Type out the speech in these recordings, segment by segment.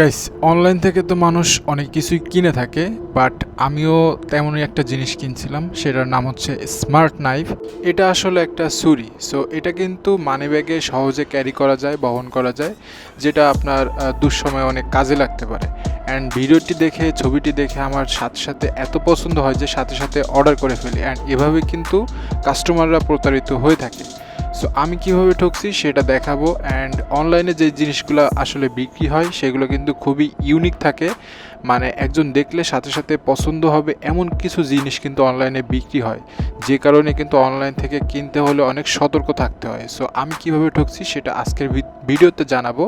Guys online থেকে তো মানুষ অনেক কিছুই কিনে থাকে বাট আমিও তেমনই একটা জিনিস কিনছিলাম, সেটার নাম হচ্ছে স্মার্ট নাইফ এটা আসলে একটা ছুরি সো এটা কিন্তু মানি ব্যাগে সহজে ক্যারি করা যায়, বহন করা যায়, যেটা আপনার দুঃসময়ে অনেক কাজে লাগতে পারে। অ্যান্ড ভিডিওটি দেখে, ছবিটি দেখে আমার সাথে সাথে এত পছন্দ হয় যে সাথে সাথে অর্ডার করে ফেলি। অ্যান্ড এভাবে কিন্তু কাস্টমাররা প্রতারিত হয়ে থাকে। সো আমি কীভাবে ঠকছি, সেটা দেখাবো। অ্যান্ড অনলাইনে যে জিনিসগুলো আসলে বিক্রি হয়, সেগুলো কিন্তু খুবই ইউনিক থাকে। মানে একজন দেখলে সাথে সাথে পছন্দ হবে এমন কিছু জিনিস কিন্তু অনলাইনে বিক্রি হয়। যে কারণে কিন্তু অনলাইন থেকে কিনতে হলে অনেক সতর্ক থাকতে হয়। সো আমি কীভাবে ঠকছি সেটা আজকের ভিডিওতে জানাব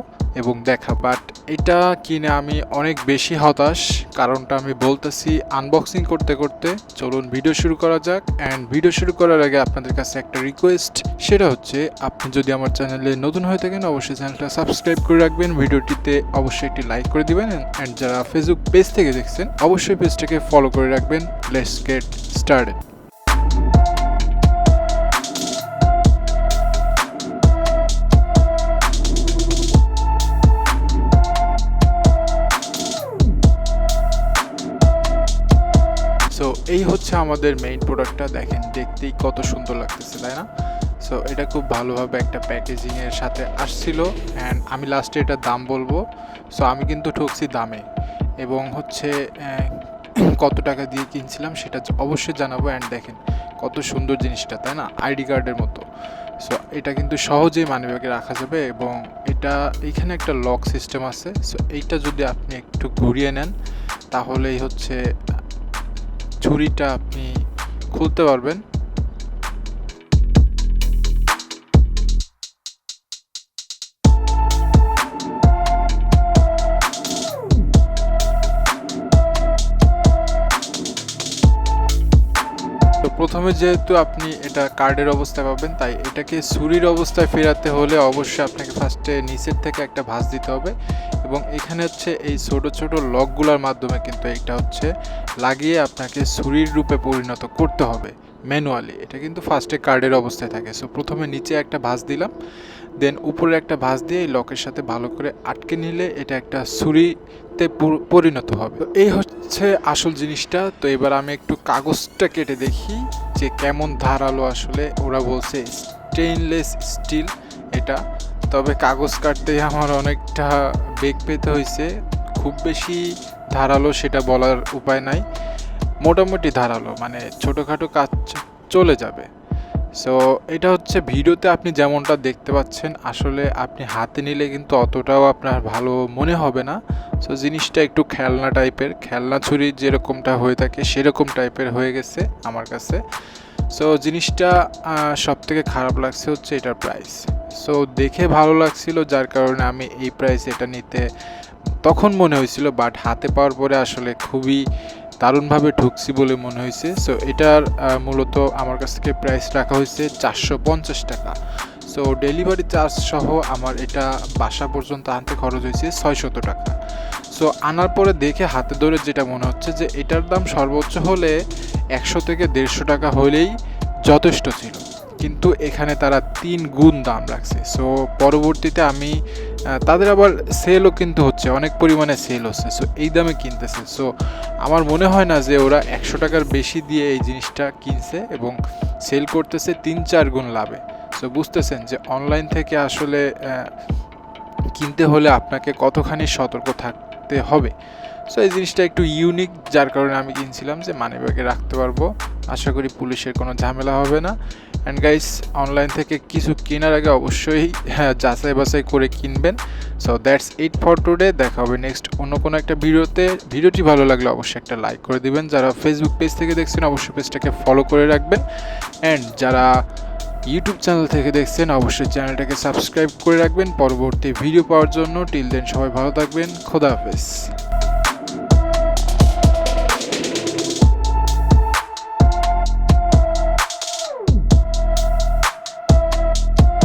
এবং দেখা। বাট এটা কিনে আমি অনেক বেশি হতাশ। কারণটা আমি বলতেছি আনবক্সিং করতে করতে চলুন ভিডিও শুরু করা যাক। অ্যান্ড ভিডিও শুরু করার আগে আপনাদের কাছে একটা রিকোয়েস্ট সেটা হচ্ছে, আপনি যদি আমার চ্যানেলে নতুন হয়ে থাকেন অবশ্যই চ্যানেলটা সাবস্ক্রাইব করে রাখবেন। ভিডিওটিতে অবশ্যই একটি লাইক করে দিবেন। অ্যান্ড যারা ফেসবুক পেজ থেকে দেখছেন, অবশ্যই পেজটাকে ফলো করে রাখবেন। লেটস গেট সো এই হচ্ছে আমাদের মেইন প্রোডাক্টটা দেখেন, দেখতেই কত সুন্দর লাগতেছে, তাই না? সো এটা খুব ভালোভাবে একটা প্যাকেজিংয়ের সাথে আসছিল অ্যান্ড আমি লাস্টে এটার দাম বলব। সো আমি কিন্তু ঠকছি দামে এবং হচ্ছে কত টাকা দিয়ে কিনছিলাম সেটা অবশ্যই জানাব অ্যান্ড দেখেন কত সুন্দর জিনিসটা, তাই না? আইডি কার্ডের মতো। সো এটা কিন্তু সহজেই মানিব্যাগে রাখা যাবে এবং এটা, এখানে একটা লক সিস্টেম আছে। সো এইটা যদি আপনি একটু ঘুরিয়ে নেন, তাহলেই হচ্ছে, ছুরিটা আপনি খুলতে পারবেন। প্রথমে যেহেতু আপনি এটা কার্ডের অবস্থায় পাবেন, তাই এটাকে ছুরির অবস্থায় ফেরাতে হলে অবশ্যই আপনাকে ফার্স্টে নিচের থেকে একটা ভাঁজ দিতে হবে এবং এখানে হচ্ছে এই ছোট ছোট লকগুলোর মাধ্যমে কিন্তু এটা হচ্ছে লাগিয়ে আপনাকে ছুরির রূপে পরিণত করতে হবে। ম্যানুয়ালি, এটা কিন্তু ফার্স্টে কার্ডের অবস্থায় থাকে। সো প্রথমে নিচে একটা ভাঁজ দিলাম দেন উপরে একটা ভাঁজ দিয়ে এই লকের সাথে ভালো করে আটকে নিলে এটা একটা ছুরিতে পরিণত হবে। এই হচ্ছে আসল জিনিসটা। তো এবার আমি একটু কাগজটা কেটে দেখি যে কেমন ধারালো আসলে ওরা বলছে স্টেইনলেস স্টিল এটা। তবে কাগজ কাটতে আমার অনেকটা বেগ পেতে হয়েছে। খুব বেশি ধারালো সেটা বলার উপায় নাই। মোটামুটি ধারালো মানে ছোটোখাটো কাজ চলে যাবে। সো এটা হচ্ছে ভিডিওতে আপনি যেমনটা দেখতে পাচ্ছেন, আসলে আপনি হাতে নিলে কিন্তু অতটাও আপনার ভালো মনে হবে না। সো জিনিসটা একটু খেলনা টাইপের, খেলনা ছুরি যেরকমটা হয়ে থাকে সেরকম টাইপের হয়ে গেছে আমার কাছে। সো জিনিসটা সব থেকে খারাপ লাগছে হচ্ছে এটার প্রাইস সো দেখে ভালো লাগছিল, যার কারণে আমি এই প্রাইস এটা নিতে, তখন মনে হয়েছিল বাট হাতে পাওয়ার পরে আসলে খুবই দারুণভাবে ঢুকছি বলে মনে হয়েছে। সো এটার মূলত আমার কাছ থেকে প্রাইস রাখা হয়েছে চারশো পঞ্চাশ টাকা। সো ডেলিভারি চার্জ সহ আমার এটা বাসা পর্যন্ত আনতে খরচ হয়েছে ছয়শত টাকা। সো আনার পরে দেখে হাতে ধরে যেটা মনে হচ্ছে যে এটার দাম সর্বোচ্চ হলে একশো থেকে দেড়শো টাকা হলেই যথেষ্ট ছিল। কিন্তু এখানে তারা তিন গুণ দাম রাখছে। সো পরবর্তীতে আমি তাদের আবার সেলও কিন্তু হচ্ছে, অনেক পরিমাণে সেল হচ্ছে সো এই দামে কিনতেছে। সো আমার মনে হয় না যে ওরা একশো টাকার বেশি দিয়ে এই জিনিসটা কিনছে এবং সেল করতেছে তিন চার গুণ লাভে। সো বুঝতেছেন যে অনলাইন থেকে আসলে কিনতে হলে আপনাকে কতখানি সতর্ক থাকতে হবে। সো এই জিনিসটা একটু ইউনিক যার কারণে আমি কিনছিলাম যে মানি ব্যাগে রাখতে পারব। আশা করি পুলিশের কোনো ঝামেলা হবে না। অ্যান্ড গাইস অনলাইন থেকে কিছু কেনার আগে অবশ্যই হ্যাঁ যাচাই বাছাই করে কিনবেন। So that's it for today দেখা হবে নেক্সট অন্য কোনো একটা ভিডিওতে। ভিডিওটি ভালো লাগলে অবশ্যই একটা লাইক করে দিবেন। যারা ফেসবুক পেজ থেকে দেখছেন, অবশ্যই পেজটাকে ফলো করে রাখবেন। অ্যান্ড যারা ইউটিউব চ্যানেল থেকে দেখছেন, অবশ্যই চ্যানেলটাকে সাবস্ক্রাইব করে রাখবেন। পরবর্তী ভিডিও পাওয়ার জন্য। টিল দেন সবাই ভালো থাকবেন। খোদা হাফেজ।